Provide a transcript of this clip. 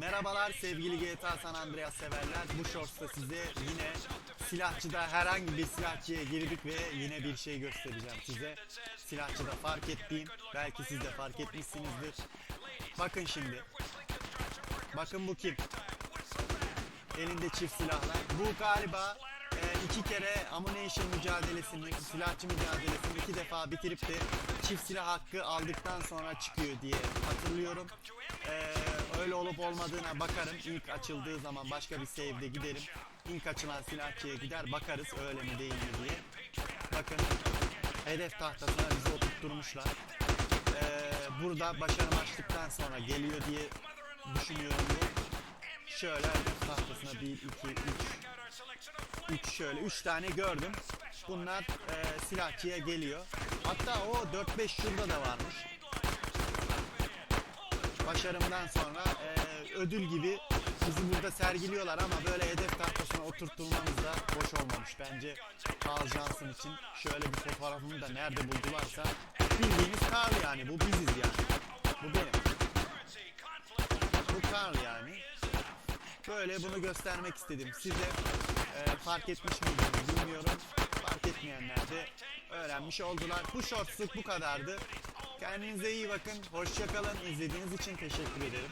Merhabalar sevgili GTA San Andreas severler. Bu shorts'ta size yine silahçıda herhangi bir silahçıya girdik ve yine bir şey göstereceğim size. Silahçıda fark ettiğim, belki siz de fark etmişsinizdir. Bakın şimdi. Bakın bu kim? Elinde çift silahlar. Bu galiba e, iki kere ammunition mücadelesini, silahçı mücadelesini iki defa bitirip de çift silah hakkı aldıktan sonra çıkıyor diye hatırlıyorum. E, öyle olup olmadığına bakarım. İlk açıldığı zaman başka bir save'de giderim. İlk açılan silahçıya gider bakarız öyle mi değil mi diye. Bakın hedef tahtasına bizi oturtturmuşlar. E, burada başarım açtıktan sonra geliyor diye düşünüyorum bu. Şöyle tahtasına 1, 2, 3, 3 şöyle 3 tane gördüm. Bunlar e, silahçıya geliyor. Hatta o 4-5 şurada da varmış. Başarımdan sonra e, ödül gibi bizi burada sergiliyorlar ama böyle hedef tahtasına oturtulmamız da hoş olmamış. Bence Carl Johnson için şöyle bir fotoğrafımı da nerede buldularsa bildiğiniz Carl yani bu biziz yani. Bu benim. Bu Carl yani. Böyle bunu göstermek istedim. Size e, fark etmiş miydiniz bilmiyorum. Fark etmeyenler de öğrenmiş oldular. Bu shortsluk bu kadardı. Kendinize iyi bakın. Hoşçakalın. İzlediğiniz için teşekkür ederim.